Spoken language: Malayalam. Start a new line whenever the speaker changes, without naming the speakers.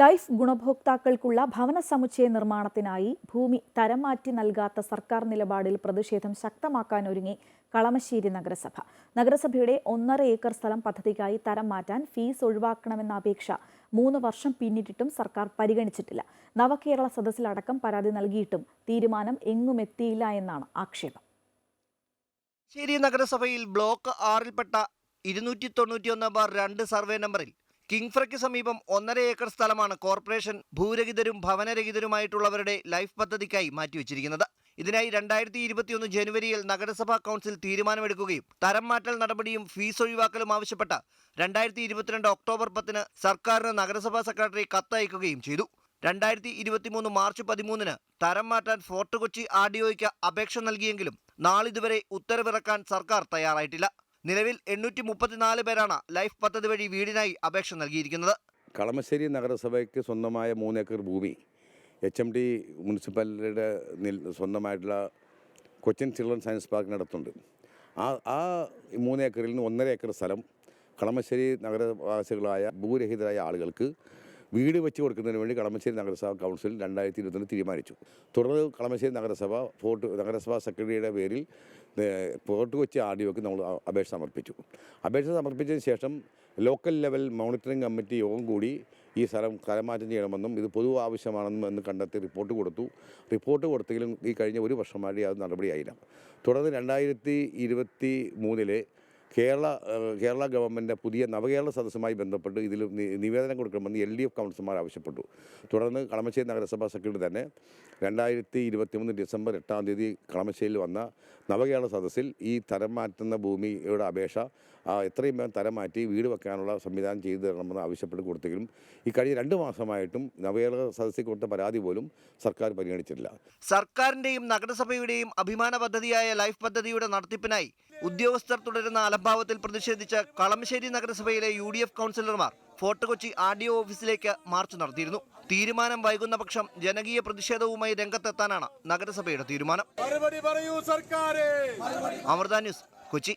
ലൈഫ് ഗുണഭോക്താക്കൾക്കുള്ള ഭവന സമുച്ചയ നിർമ്മാണത്തിനായി ഭൂമി തരം മാറ്റി നൽകാത്ത സർക്കാർ നിലപാടിൽ പ്രതിഷേധം ശക്തമാക്കാനൊരുങ്ങി കളമശ്ശേരി നഗരസഭ. നഗരസഭയുടെ ഒന്നര ഏക്കർ സ്ഥലം പദ്ധതിക്കായി തരം മാറ്റാൻ ഫീസ് ഒഴിവാക്കണമെന്ന അപേക്ഷ മൂന്ന് വർഷം പിന്നിട്ടിട്ടും സർക്കാർ പരിഗണിച്ചിട്ടില്ല. നവകേരള സദസ്സിലടക്കം പരാതി നൽകിയിട്ടും തീരുമാനം എങ്ങും എത്തിയില്ല എന്നാണ് ആക്ഷേപം.
ശരി നഗരസഭയിൽ ബ്ലോക്ക് ആറിൽപ്പെട്ട ഇരുന്നൂറ്റി തൊണ്ണൂറ്റിയൊന്ന് ബാർ രണ്ട് സർവേ നമ്പറിൽ കിങ്ഫ്രയ്ക്ക് സമീപം ഒന്നര ഏക്കർ സ്ഥലമാണ് കോർപ്പറേഷൻ ഭൂരഹിതരും ഭവനരഹിതരുമായിട്ടുള്ളവരുടെ ലൈഫ് പദ്ധതിക്കായി മാറ്റിവെച്ചിരിക്കുന്നത്. ഇതിനായി രണ്ടായിരത്തി ഇരുപത്തിയൊന്ന് ജനുവരിയിൽ നഗരസഭാ കൗൺസിൽ തീരുമാനമെടുക്കുകയും തരം മാറ്റൽ നടപടിയും ഫീസ് ഒഴിവാക്കലും ആവശ്യപ്പെട്ട രണ്ടായിരത്തി ഇരുപത്തിരണ്ട് ഒക്ടോബർ പത്തിന് സർക്കാരിന് നഗരസഭാ സെക്രട്ടറി കത്തയക്കുകയും ചെയ്തു. രണ്ടായിരത്തി ഇരുപത്തിമൂന്ന് മാർച്ച് പതിമൂന്നിന് തരം മാറ്റാൻ ഫോർട്ട് കൊച്ചി ആർ ഡി ഒയ്ക്ക് അപേക്ഷ നൽകിയെങ്കിലും നാളിതുവരെ ഉത്തരവിറക്കാൻ സർക്കാർ തയ്യാറായിട്ടില്ല. നിലവിൽ എണ്ണൂറ്റി മുപ്പത്തിനാല് പേരാണ് ലൈഫ് പദ്ധതി വഴി വീടിനായി അപേക്ഷ നൽകിയിരിക്കുന്നത്.
കളമശ്ശേരി നഗരസഭയ്ക്ക് സ്വന്തമായ മൂന്നേക്കർ ഭൂമി. എച്ച് എം ടി മുനിസിപ്പാലിറ്റിയുടെ സ്വന്തമായിട്ടുള്ള കൊച്ചിൻ ചിൽഡ്രൻ സയൻസ് പാർക്കിനടുത്തുണ്ട്. ആ ആ മൂന്നേക്കറിൽ നിന്ന് ഒന്നര ഏക്കർ സ്ഥലം കളമശ്ശേരി നഗരവാസികളായ ഭൂരഹിതരായ ആളുകൾക്ക് വീട് വെച്ച് കൊടുക്കുന്നതിന് വേണ്ടി കളമശ്ശേരി നഗരസഭ കൗൺസിൽ രണ്ടായിരത്തി ഇരുപത്തൊന്ന് തീരുമാനിച്ചു. തുടർന്ന് കളമശ്ശേരി നഗരസഭ ഫോർട്ട് നഗരസഭാ സെക്രട്ടറിയുടെ പേരിൽ ഫോർട്ട് കൊച്ചി ആർ ഡി ഒക്ക് നമ്മൾ അപേക്ഷ സമർപ്പിച്ചു. അപേക്ഷ സമർപ്പിച്ചതിന് ശേഷം ലോക്കൽ ലെവൽ മോണിറ്ററിംഗ് കമ്മിറ്റി യോഗം കൂടി ഈ സ്ഥലം കരമാറ്റം ചെയ്യണമെന്നും ഇത് പൊതു ആവശ്യമാണെന്നും എന്ന് കണ്ടെത്തി റിപ്പോർട്ട് കൊടുത്തു. റിപ്പോർട്ട് കൊടുത്തെങ്കിലും ഈ കഴിഞ്ഞ ഒരു വർഷമായി അത് നടപടിയായില്ല. തുടർന്ന് രണ്ടായിരത്തി ഇരുപത്തി മൂന്നിലെ കേരള കേരള ഗവൺമെന്റ് പുതിയ നവകേരള സദസ്സുമായി ബന്ധപ്പെട്ട് ഇതിൽ നിവേദനം കൊടുക്കണമെന്ന് എൽ ഡി എഫ് കൗൺസിലർമാർ ആവശ്യപ്പെട്ടു. തുടർന്ന് കളമശ്ശേരി നഗരസഭാ സെക്രട്ടറി തന്നെ രണ്ടായിരത്തി ഇരുപത്തി മൂന്ന് ഡിസംബർ എട്ടാം തീയതി കളമശ്ശേരിയിൽ വന്ന നവകേരള സദസ്സിൽ ഈ തരം മാറ്റുന്ന ഭൂമിയുടെ അപേക്ഷ എത്രയും വേഗം തരം മാറ്റി വീട് വെക്കാനുള്ള സംവിധാനം ചെയ്തു തരണമെന്ന് ആവശ്യപ്പെട്ട് കൊടുത്തെങ്കിലും ഈ കഴിഞ്ഞ രണ്ട് മാസമായിട്ടും നവകേരള സദസ്സിൽ കൊടുത്ത പരാതി പോലും സർക്കാർ പരിഗണിച്ചിട്ടില്ല.
സർക്കാരിന്റെയും നഗരസഭയുടെയും അഭിമാന പദ്ധതിയായ ലൈഫ് പദ്ധതിയുടെ നടത്തിപ്പിനായി ഉദ്യോഗസ്ഥർ തുടരുന്ന അലംഭാവത്തിൽ പ്രതിഷേധിച്ച കളമശ്ശേരി നഗരസഭയിലെ യു ഡി എഫ് കൗൺസിലർമാർ Fort Kochi R D O ഓഫീസിലേക്ക് മാർച്ച് നടത്തിയിരുന്നു. തീരുമാനം വൈകുന്ന പക്ഷം ജനകീയ പ്രതിഷേധവുമായി രംഗത്തെത്താനാണ് നഗരസഭയുടെ തീരുമാനം. അമൃത ന്യൂസ് കൊച്ചി.